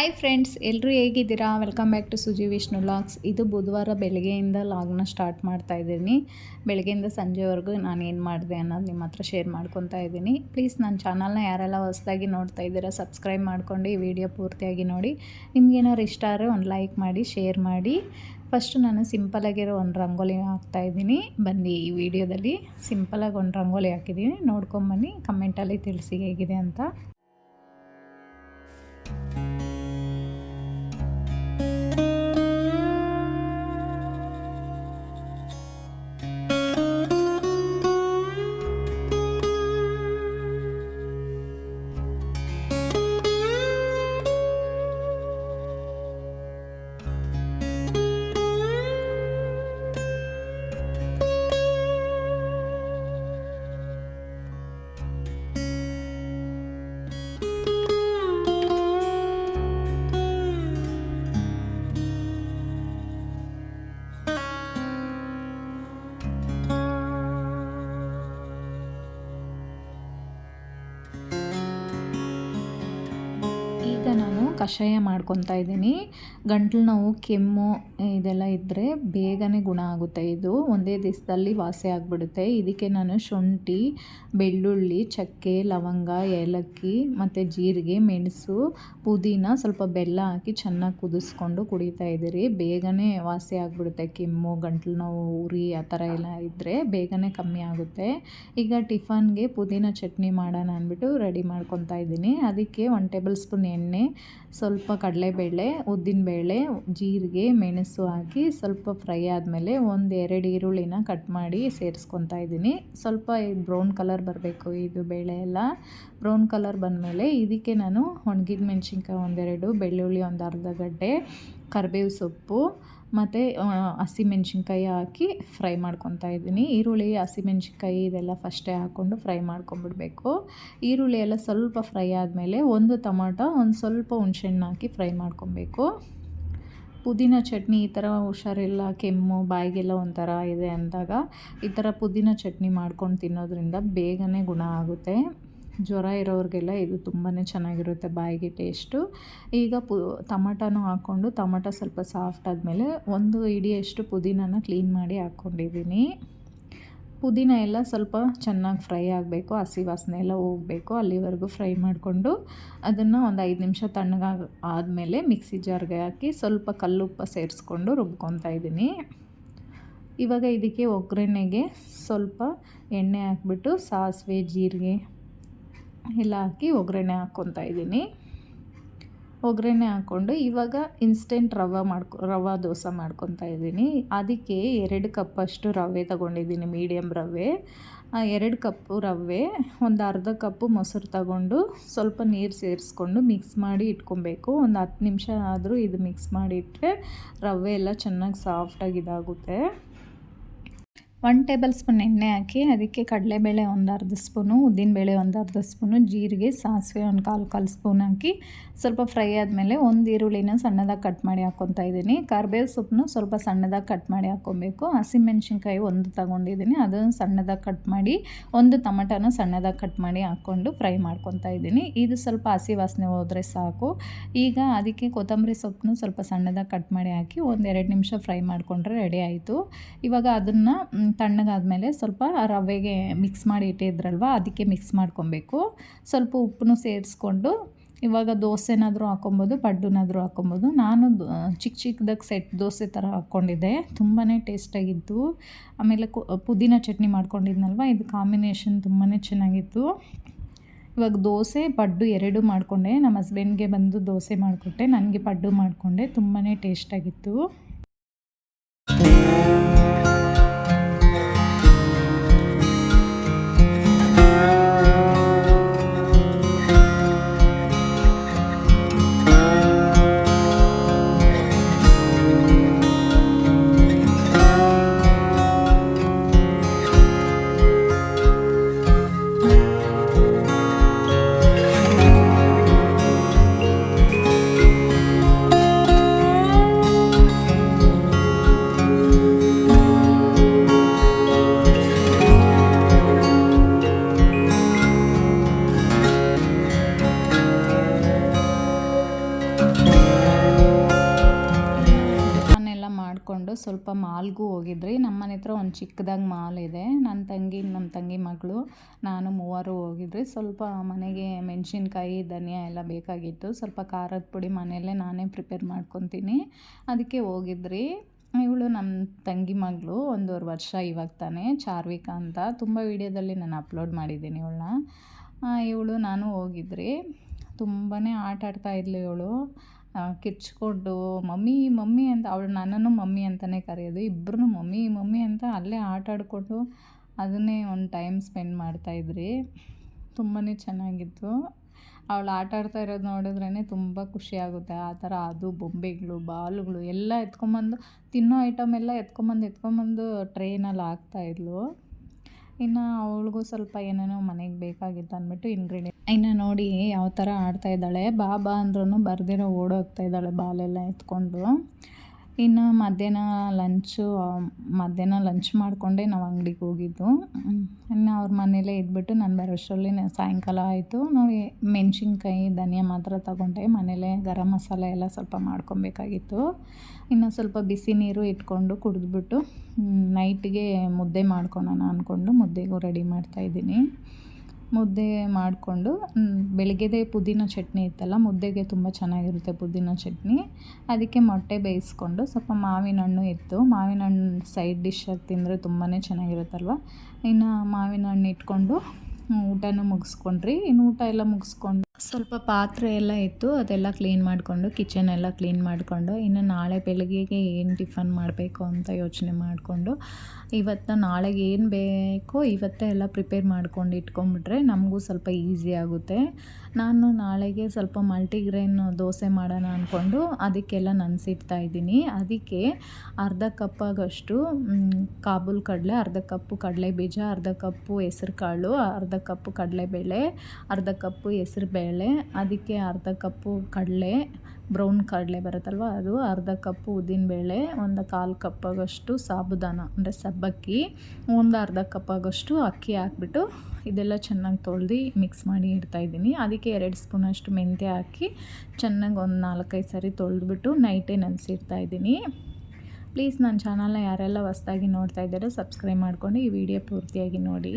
Hi friends ಎಲ್ಲರೂ ಹೇಗಿದ್ದೀರಾ? Welcome back to Suji Vishnu logs ಇದು ಬುಧವಾರ ಬೆಳಗ್ಗೆಯಿಂದ ಲಾಗ್ನ ಸ್ಟಾರ್ಟ್ ಮಾಡ್ತಾ ಇದ್ದೀನಿ. ಬೆಳಗ್ಗೆಯಿಂದ ಸಂಜೆವರೆಗೂ ನಾನು ಏನು ಮಾಡಿದೆ ಅನ್ನೋದು ನಿಮ್ಮ ಹತ್ರ ಶೇರ್ ಮಾಡ್ಕೊತಾ ಇದ್ದೀನಿ. ಪ್ಲೀಸ್ ನನ್ನ ಚಾನಲ್ನ ಯಾರೆಲ್ಲ ಹೊಸದಾಗಿ ನೋಡ್ತಾ ಇದ್ದೀರಾ ಸಬ್ಸ್ಕ್ರೈಬ್ ಮಾಡ್ಕೊಂಡು ಈ ವಿಡಿಯೋ ಪೂರ್ತಿಯಾಗಿ ನೋಡಿ. ನಿಮ್ಗೇನಾದ್ರು ಇಷ್ಟ ಆದರೆ ಒಂದು ಲೈಕ್ ಮಾಡಿ ಶೇರ್ ಮಾಡಿ. ಫಸ್ಟು ನಾನು ಸಿಂಪಲಾಗಿರೋ ಒಂದು ರಂಗೋಲಿ ಹಾಕ್ತಾ ಇದ್ದೀನಿ. ಬನ್ನಿ ಈ ವಿಡಿಯೋದಲ್ಲಿ ಸಿಂಪಲಾಗಿ ಒಂದು ರಂಗೋಲಿ ಹಾಕಿದ್ದೀನಿ ನೋಡ್ಕೊಂಬನ್ನಿ ಕಮೆಂಟಲ್ಲಿ ತಿಳಿಸಿ ಹೇಗಿದೆ ಅಂತ. ನಾನು. ಕಷಾಯ ಮಾಡ್ಕೊತಾ ಇದ್ದೀನಿ. ಗಂಟ್ಲು ನೋವು, ಕೆಮ್ಮು ಇದೆಲ್ಲ ಇದ್ದರೆ ಬೇಗನೆ ಗುಣ ಆಗುತ್ತೆ ಇದು. ಒಂದೇ ದಿವಸದಲ್ಲಿ ವಾಸಿ ಆಗಿಬಿಡುತ್ತೆ. ಇದಕ್ಕೆ ನಾನು ಶುಂಠಿ, ಬೆಳ್ಳುಳ್ಳಿ, ಚಕ್ಕೆ, ಲವಂಗ, ಏಲಕ್ಕಿ ಮತ್ತು ಜೀರಿಗೆ, ಮೆಣಸು, ಪುದೀನ ಸ್ವಲ್ಪ ಬೆಲ್ಲ ಹಾಕಿ ಚೆನ್ನಾಗಿ ಕುದಿಸ್ಕೊಂಡು ಕುಡಿತಾ ಇದ್ದೀರಿ. ಬೇಗನೆ ವಾಸಿ ಆಗಿಬಿಡುತ್ತೆ. ಕೆಮ್ಮು, ಗಂಟ್ಲು ನೋವು, ಉರಿ ಆ ಥರ ಎಲ್ಲ ಇದ್ದರೆ ಬೇಗನೆ ಕಮ್ಮಿ ಆಗುತ್ತೆ. ಈಗ ಟಿಫನ್ಗೆ ಪುದೀನ ಚಟ್ನಿ ಮಾಡೋಣ ಅಂದ್ಬಿಟ್ಟು ರೆಡಿ ಮಾಡ್ಕೊತಾ ಇದ್ದೀನಿ. ಅದಕ್ಕೆ ಒನ್ ಟೇಬಲ್ ಸ್ಪೂನ್ ಎಣ್ಣೆ ಸ್ವಲ್ಪ ಕಡಲೆಬೇಳೆ, ಉದ್ದಿನಬೇಳೆ, ಜೀರಿಗೆ, ಮೆಣಸು ಹಾಕಿ ಸ್ವಲ್ಪ ಫ್ರೈ ಆದಮೇಲೆ ಒಂದು ಎರಡು ಈರುಳ್ಳಿನ ಕಟ್ ಮಾಡಿ ಸೇರಿಸ್ಕೊತಾ ಇದ್ದೀನಿ. ಸ್ವಲ್ಪ ಬ್ರೌನ್ ಕಲರ್ ಬರಬೇಕು ಇದು ಬೇಳೆ ಎಲ್ಲ. ಬ್ರೌನ್ ಕಲರ್ ಬಂದಮೇಲೆ ಇದಕ್ಕೆ ನಾನು ಒಣಗಿದ ಮೆಣಸಿನ್ಕಾಯಿ ಒಂದೆರಡು, ಬೆಳ್ಳುಳ್ಳಿ ಒಂದು ಅರ್ಧ ಗಡ್ಡೆ, ಕರಿಬೇವು ಸೊಪ್ಪು ಮತ್ತು ಹಸಿಮೆಣ್ಸಿನ್ಕಾಯಿ ಹಾಕಿ ಫ್ರೈ ಮಾಡ್ಕೊತಾ ಇದ್ದೀನಿ. ಈರುಳ್ಳಿ ಹಸಿಮೆಣ್ಸಿನ್ಕಾಯಿ ಇದೆಲ್ಲ ಫಸ್ಟೇ ಹಾಕ್ಕೊಂಡು ಫ್ರೈ ಮಾಡ್ಕೊಂಬಿಡಬೇಕು. ಈರುಳ್ಳಿ ಎಲ್ಲ ಸ್ವಲ್ಪ ಫ್ರೈ ಆದಮೇಲೆ ಒಂದು ಟೊಮಾಟೊ, ಒಂದು ಸ್ವಲ್ಪ ಹುಣ್ಸೆಹಣ್ಣು ಹಾಕಿ ಫ್ರೈ ಮಾಡ್ಕೊಬೇಕು. ಪುದೀನ ಚಟ್ನಿ ಈ ಥರ ಹುಷಾರಿಲ್ಲ, ಕೆಮ್ಮು, ಬಾಯಿಗೆಲ್ಲ ಒಂಥರ ಇದೆ ಅಂದಾಗ ಈ ಥರ ಪುದೀನ ಚಟ್ನಿ ಮಾಡ್ಕೊಂಡು ತಿನ್ನೋದ್ರಿಂದ ಬೇಗನೆ ಗುಣ ಆಗುತ್ತೆ. ಜ್ವರ ಇರೋರಿಗೆಲ್ಲ ಇದು ತುಂಬಾ ಚೆನ್ನಾಗಿರುತ್ತೆ ಬಾಯಿಗೆ ಟೇಸ್ಟು. ಈಗ ಪು, ಟಮಟನೂ ಹಾಕ್ಕೊಂಡು, ಟಮಟ ಸ್ವಲ್ಪ ಸಾಫ್ಟ್ ಆದಮೇಲೆ ಒಂದು ಇಡಿಯಷ್ಟು ಪುದೀನನ ಕ್ಲೀನ್ ಮಾಡಿ ಹಾಕ್ಕೊಂಡಿದ್ದೀನಿ. ಪುದೀನ ಎಲ್ಲ ಸ್ವಲ್ಪ ಚೆನ್ನಾಗಿ ಫ್ರೈ ಆಗಬೇಕು, ಹಸಿ ವಾಸನೆ ಎಲ್ಲ ಹೋಗಬೇಕು, ಅಲ್ಲಿವರೆಗೂ ಫ್ರೈ ಮಾಡಿಕೊಂಡು ಅದನ್ನು ಒಂದು ಐದು ನಿಮಿಷ ತಣ್ಣಗಾಗ ಆದಮೇಲೆ ಮಿಕ್ಸಿ ಜಾರ್ಗೆ ಹಾಕಿ ಸ್ವಲ್ಪ ಕಲ್ಲುಪ್ಪ ಸೇರಿಸ್ಕೊಂಡು ರುಬ್ಕೊತಾ ಇದ್ದೀನಿ. ಇವಾಗ ಇದಕ್ಕೆ ಒಗ್ಗರಣೆಗೆ ಸ್ವಲ್ಪ ಎಣ್ಣೆ ಹಾಕ್ಬಿಟ್ಟು ಸಾಸಿವೆ, ಜೀರಿಗೆ ಎಲ್ಲ ಹಾಕಿ ಒಗ್ಗರಣೆ ಹಾಕ್ಕೊತಾ ಇದ್ದೀನಿ. ಒಗ್ಗರಣೆ ಹಾಕ್ಕೊಂಡು ಇವಾಗ ಇನ್ಸ್ಟೆಂಟ್ ರವೆ ಮಾಡ್ಕೊ, ರವೆ ದೋಸೆ ಮಾಡ್ಕೊತಾ ಇದ್ದೀನಿ. ಅದಕ್ಕೆ ಎರಡು ಕಪ್ಪಷ್ಟು ರವೆ ತಗೊಂಡಿದ್ದೀನಿ ಮೀಡಿಯಮ್ ರವೆ. ಎರಡು ಕಪ್ಪು ರವೆ, ಒಂದು ಅರ್ಧ ಕಪ್ಪು ಮೊಸರು ತಗೊಂಡು ಸ್ವಲ್ಪ ನೀರು ಸೇರಿಸ್ಕೊಂಡು ಮಿಕ್ಸ್ ಮಾಡಿ ಇಟ್ಕೊಬೇಕು. ಒಂದು ಹತ್ತು ನಿಮಿಷ ಆದರೂ ಇದು ಮಿಕ್ಸ್ ಮಾಡಿಟ್ಟರೆ ರವೆ ಎಲ್ಲ ಚೆನ್ನಾಗಿ ಸಾಫ್ಟಾಗಿ ಇದಾಗುತ್ತೆ. ಒನ್ ಟೇಬಲ್ ಸ್ಪೂನ್ ಎಣ್ಣೆ ಹಾಕಿ, ಅದಕ್ಕೆ ಕಡಲೆಬೇಳೆ ಒಂದು ಅರ್ಧ ಸ್ಪೂನು ಉದ್ದಿನಬೇಳೆ ಒಂದು ಅರ್ಧ ಸ್ಪೂನು ಜೀರಿಗೆ, ಸಾಸಿವೆ ಒಂದು ಕಾಲು ಕಾಲು ಸ್ಪೂನ್ ಹಾಕಿ, ಸ್ವಲ್ಪ ಫ್ರೈ ಆದಮೇಲೆ ಒಂದು ಈರುಳ್ಳಿನ ಸಣ್ಣದಾಗಿ ಕಟ್ ಮಾಡಿ ಹಾಕ್ಕೊತಾ ಇದ್ದೀನಿ. ಕರ್ಬೇವು ಸೊಪ್ಪನ್ನು ಸ್ವಲ್ಪ ಸಣ್ಣದಾಗಿ ಕಟ್ ಮಾಡಿ ಹಾಕ್ಕೊಬೇಕು ಹಸಿಮೆಣ್ಸಿನ್ಕಾಯಿ ಒಂದು ತಗೊಂಡಿದ್ದೀನಿ. ಅದನ್ನು ಸಣ್ಣದಾಗಿ ಕಟ್ ಮಾಡಿ, ಒಂದು ಟಮಟನ ಸಣ್ಣದಾಗಿ ಕಟ್ ಮಾಡಿ ಹಾಕ್ಕೊಂಡು ಫ್ರೈ ಮಾಡ್ಕೊತಾ ಇದ್ದೀನಿ. ಇದು ಸ್ವಲ್ಪ ಹಸಿ ವಾಸನೆ ಹೋದರೆ ಸಾಕು. ಈಗ ಅದಕ್ಕೆ ಕೊತ್ತಂಬರಿ ಸೊಪ್ಪನ್ನು ಸ್ವಲ್ಪ ಸಣ್ಣದಾಗಿ ಕಟ್ ಮಾಡಿ ಹಾಕಿ, ಒಂದು ಎರಡು ನಿಮಿಷ ಫ್ರೈ ಮಾಡಿಕೊಂಡ್ರೆ ರೆಡಿ ಆಯಿತು. ಇವಾಗ ಅದನ್ನು ತಣ್ಣಗಾದಮೇಲೆ ಸ್ವಲ್ಪ ರವೆಗೆ ಮಿಕ್ಸ್ ಮಾಡಿ ಇಟ್ಟಿದ್ರಲ್ವ, ಅದಕ್ಕೆ ಮಿಕ್ಸ್ ಮಾಡ್ಕೊಬೇಕು. ಸ್ವಲ್ಪ ಉಪ್ಪನ್ನು ಸೇರಿಸ್ಕೊಂಡು ಇವಾಗ ದೋಸೆನಾದರೂ ಹಾಕೊಬೋದು, ಪಡ್ಡುನಾದರೂ ಹಾಕೊಬೋದು. ನಾನು ಚಿಕ್ಕ ಚಿಕ್ಕದಾಗಿ ಸೆಟ್ ದೋಸೆ ಥರ ಹಾಕ್ಕೊಂಡಿದ್ದೆ. ತುಂಬಾ ಟೇಸ್ಟಾಗಿತ್ತು ಆಮೇಲೆ ಪುದೀನ ಚಟ್ನಿ ಮಾಡ್ಕೊಂಡಿದ್ನಲ್ವ, ಇದು ಕಾಂಬಿನೇಷನ್ ತುಂಬಾ ಚೆನ್ನಾಗಿತ್ತು. ಇವಾಗ ದೋಸೆ, ಪಡ್ಡು ಎರಡು ಮಾಡಿಕೊಂಡೆ. ನಮ್ಮ ಹಸ್ಬೆಂಡ್ಗೆ ಬಂದು ದೋಸೆ ಮಾಡಿಕೊಟ್ಟೆ, ನನಗೆ ಪಡ್ಡು ಮಾಡಿಕೊಂಡೆ. ತುಂಬಾ ಟೇಸ್ಟಾಗಿತ್ತು ಸ್ವಲ್ಪ ಮಾಲ್ಗೂ ಹೋಗಿದ್ರಿ. ನಮ್ಮ ಮನೆ ಹತ್ರ ಒಂದು ಚಿಕ್ಕದಾಗಿ ಮಾಲ್ ಇದೆ. ನನ್ನ ತಂಗಿ ನಮ್ಮ ತಂಗಿ ಮಗಳು, ನಾನು ಮೂವರು ಹೋಗಿದ್ರಿ. ಸ್ವಲ್ಪ ಮನೆಗೆ ಮೆಣಸಿನ್ಕಾಯಿ, ಧನಿಯಾ ಎಲ್ಲ ಬೇಕಾಗಿತ್ತು. ಸ್ವಲ್ಪ ಖಾರದ ಪುಡಿ ಮನೆಯಲ್ಲೇ ನಾನೇ ಪ್ರಿಪೇರ್ ಮಾಡ್ಕೊತೀನಿ. ಅದಕ್ಕೆ ಹೋಗಿದ್ರಿ. ಇವಳು ನಮ್ಮ ತಂಗಿ ಮಗಳು ಒಂದೂವರೆ ವರ್ಷ ಇವಾಗ ತಾನೇ, ಚಾರ್ವಿಕಾ ಅಂತ. ತುಂಬ ವಿಡಿಯೋದಲ್ಲಿ ನಾನು ಅಪ್ಲೋಡ್ ಮಾಡಿದ್ದೀನಿ ಇವಳನ್ನ. ಇವಳು ನಾನು ಹೋಗಿದ್ರಿ. ತುಂಬಾ ಆಟ ಆಡ್ತಾ ಇದ್ಲು ಇವಳು. ಕಿರ್ಚ್ಕೊಂಡು, ಮಮ್ಮಿ ಮಮ್ಮಿ ಅಂತ, ಅವಳು ನನ್ನನ್ನು ಮಮ್ಮಿ ಅಂತಲೇ ಕರೆಯೋದು. ಇಬ್ಬರೂ ಮಮ್ಮಿ ಮಮ್ಮಿ ಅಂತ ಅಲ್ಲೇ ಆಟ ಆಡಿಕೊಂಡು ಅದನ್ನೇ ಒಂದು ಟೈಮ್ ಸ್ಪೆಂಡ್ ಮಾಡ್ತಾಯಿದ್ರಿ ತುಂಬಾ ಚೆನ್ನಾಗಿತ್ತು. ಅವಳು ಆಟ ಆಡ್ತಾ ಇರೋದು ನೋಡಿದ್ರೇ ತುಂಬ ಖುಷಿ ಆಗುತ್ತೆ. ಆ ಥರ ಅದು, ಬೊಂಬೆಗಳು, ಬಾಲುಗಳು ಎಲ್ಲ ಎತ್ಕೊಂಬಂದು, ತಿನ್ನೋ ಐಟಮ್ ಎಲ್ಲ ಎತ್ಕೊಂಬಂದು ಎತ್ಕೊಂಬಂದು ಟ್ರೈನಲ್ಲಿ ಹಾಕ್ತಾಯಿದ್ಲು ಇನ್ನು ಅವಳಿಗೂ ಸ್ವಲ್ಪ ಏನೇನೋ ಮನೆಗೆ ಬೇಕಾಗಿತ್ತು ಅಂದ್ಬಿಟ್ಟು ಇಂಗ್ರೀಡಿಯೆಂಟ್ ಇನ್ನು ನೋಡಿ ಯಾವ ಥರ ಆಡ್ತಾ ಇದ್ದಾಳೆ. ಬಾ ಬಾ ಅಂದ್ರೂ ಬರ್ದಿರೋ ಓಡೋಗ್ತಾ ಇದ್ದಾಳೆ ಬಾಲೆಲ್ಲ ಎತ್ಕೊಂಡು. ಇನ್ನು ಮಧ್ಯಾಹ್ನ ಲಂಚು ಮಧ್ಯಾಹ್ನ ಲಂಚ್ ಮಾಡಿಕೊಂಡೆ ನಾವು ಅಂಗಡಿಗೆ ಹೋಗಿದ್ದು. ಇನ್ನು ಅವ್ರ ಮನೇಲೇ ಇದ್ಬಿಟ್ಟು ನಾನು ಬರೋಷ್ಟರಲ್ಲಿ ಸಾಯಂಕಾಲ ಆಯಿತು. ನೋಡಿ ಮೆಣಸಿನ್ಕಾಯಿ, ಧನಿಯಾ ಮಾತ್ರ ತಗೊಂಡೆ. ಮನೇಲೇ ಗರಂ ಮಸಾಲೆ ಎಲ್ಲ ಸ್ವಲ್ಪ ಮಾಡ್ಕೊಬೇಕಾಗಿತ್ತು. ಇನ್ನು ಸ್ವಲ್ಪ ಬಿಸಿ ನೀರು ಇಟ್ಕೊಂಡು ಕುಡಿದ್ಬಿಟ್ಟು ನೈಟಿಗೆ ಮುದ್ದೆ ಮಾಡ್ಕೊಳೋಣ ಅಂದ್ಕೊಂಡು ಮುದ್ದೆಗೂ ರೆಡಿ ಮಾಡ್ತಾಯಿದ್ದೀನಿ ಮುದ್ದೆ ಮಾಡಿಕೊಂಡು ಬೆಳಗ್ಗೆದೆ ಪುದೀನ ಚಟ್ನಿ ಇತ್ತಲ್ಲ, ಮುದ್ದೆಗೆ ತುಂಬ ಚೆನ್ನಾಗಿರುತ್ತೆ ಪುದೀನ ಚಟ್ನಿ. ಅದಕ್ಕೆ ಮೊಟ್ಟೆ ಬೇಯಿಸ್ಕೊಂಡು ಸ್ವಲ್ಪ ಮಾವಿನ ಹಣ್ಣು ಇತ್ತು. ಮಾವಿನ ಹಣ್ಣು ಸೈಡ್ ಡಿಶ್ಶಾಗಿ ತಿಂದರೆ ತುಂಬಾ ಚೆನ್ನಾಗಿರುತ್ತಲ್ವ? ಇನ್ನು ಮಾವಿನ ಹಣ್ಣು ಇಟ್ಕೊಂಡು ಊಟನೂ ಮುಗಿಸ್ಕೊಂಡ್ರಿ. ಇನ್ನು ಊಟ ಎಲ್ಲ ಮುಗಿಸ್ಕೊಂಡು ಸ್ವಲ್ಪ ಪಾತ್ರೆ ಎಲ್ಲ ಇತ್ತು, ಅದೆಲ್ಲ ಕ್ಲೀನ್ ಮಾಡಿಕೊಂಡು ಕಿಚನ್ ಎಲ್ಲ ಕ್ಲೀನ್ ಮಾಡಿಕೊಂಡು, ಇನ್ನು ನಾಳೆ ಬೆಳಗ್ಗೆಗೆ ಏನು ಟಿಫನ್ ಮಾಡಬೇಕು ಅಂತ ಯೋಚನೆ ಮಾಡಿಕೊಂಡು, ಇವತ್ತು ನಾಳೆಗೆ ಏನು ಬೇಕೋ ಇವತ್ತೇ ಎಲ್ಲ ಪ್ರಿಪೇರ್ ಮಾಡ್ಕೊಂಡು ಇಟ್ಕೊಂಡ್ಬಿಟ್ರೆ ನಮಗೂ ಸ್ವಲ್ಪ ಈಸಿ ಆಗುತ್ತೆ. ನಾನು ನಾಳೆಗೆ ಸ್ವಲ್ಪ ಮಲ್ಟಿಗ್ರೇನ್ ದೋಸೆ ಮಾಡೋಣ ಅಂದ್ಕೊಂಡು ಅದಕ್ಕೆಲ್ಲ ನೆನೆಸಿಡ್ತಾ ಇದ್ದೀನಿ. ಅದಕ್ಕೆ ಅರ್ಧ ಕಪ್ಪಾಗಷ್ಟು ಕಾಬೂಲ್ ಕಡಲೆ, ಅರ್ಧ ಕಪ್ಪು ಕಡಲೆ ಬೀಜ ಅರ್ಧ ಕಪ್ಪು ಹೆಸ್ರು ಕಾಳು ಅರ್ಧ ಕಪ್ಪು ಕಡಲೆಬೇಳೆ, ಅರ್ಧ ಕಪ್ಪು ಹೆಸ್ರು ಬೇಳೆ ಅದಕ್ಕೆ ಅರ್ಧ ಕಪ್ಪು ಕಡಲೆ, ಬ್ರೌನ್ ಕಡಲೆ ಬರುತ್ತಲ್ವ ಅದು, ಅರ್ಧ ಕಪ್ಪು ಉದ್ದಿನಬೇಳೆ ಒಂದು ಕಾಲು ಕಪ್ಪಾಗಷ್ಟು ಸಾಬುದಾನ, ಅಂದರೆ ಸಬ್ಬಕ್ಕಿ, ಒಂದು ಅರ್ಧ ಕಪ್ಪಾಗಷ್ಟು ಅಕ್ಕಿ ಹಾಕ್ಬಿಟ್ಟು ಇದೆಲ್ಲ ಚೆನ್ನಾಗಿ ತೊಳ್ದು ಮಿಕ್ಸ್ ಮಾಡಿ ಇಡ್ತಾಯಿದ್ದೀನಿ ಅದಕ್ಕೆ ಎರಡು ಸ್ಪೂನಷ್ಟು ಮೆಂತ್ಯ ಹಾಕಿ ಚೆನ್ನಾಗಿ ಒಂದು ನಾಲ್ಕೈದು ಸರಿ ತೊಳೆದ್ಬಿಟ್ಟು ನೈಟೇ ನೆನೆಸಿಡ್ತಾಯಿದ್ದೀನಿ ಪ್ಲೀಸ್ ನನ್ನ ಚಾನಲ್ನ ಯಾರೆಲ್ಲ ಹೊಸ್ದಾಗಿ ನೋಡ್ತಾ ಇದ್ದಾರೆ ಸಬ್ಸ್ಕ್ರೈಬ್ ಮಾಡ್ಕೊಂಡು ಈ ವಿಡಿಯೋ ಪೂರ್ತಿಯಾಗಿ ನೋಡಿ.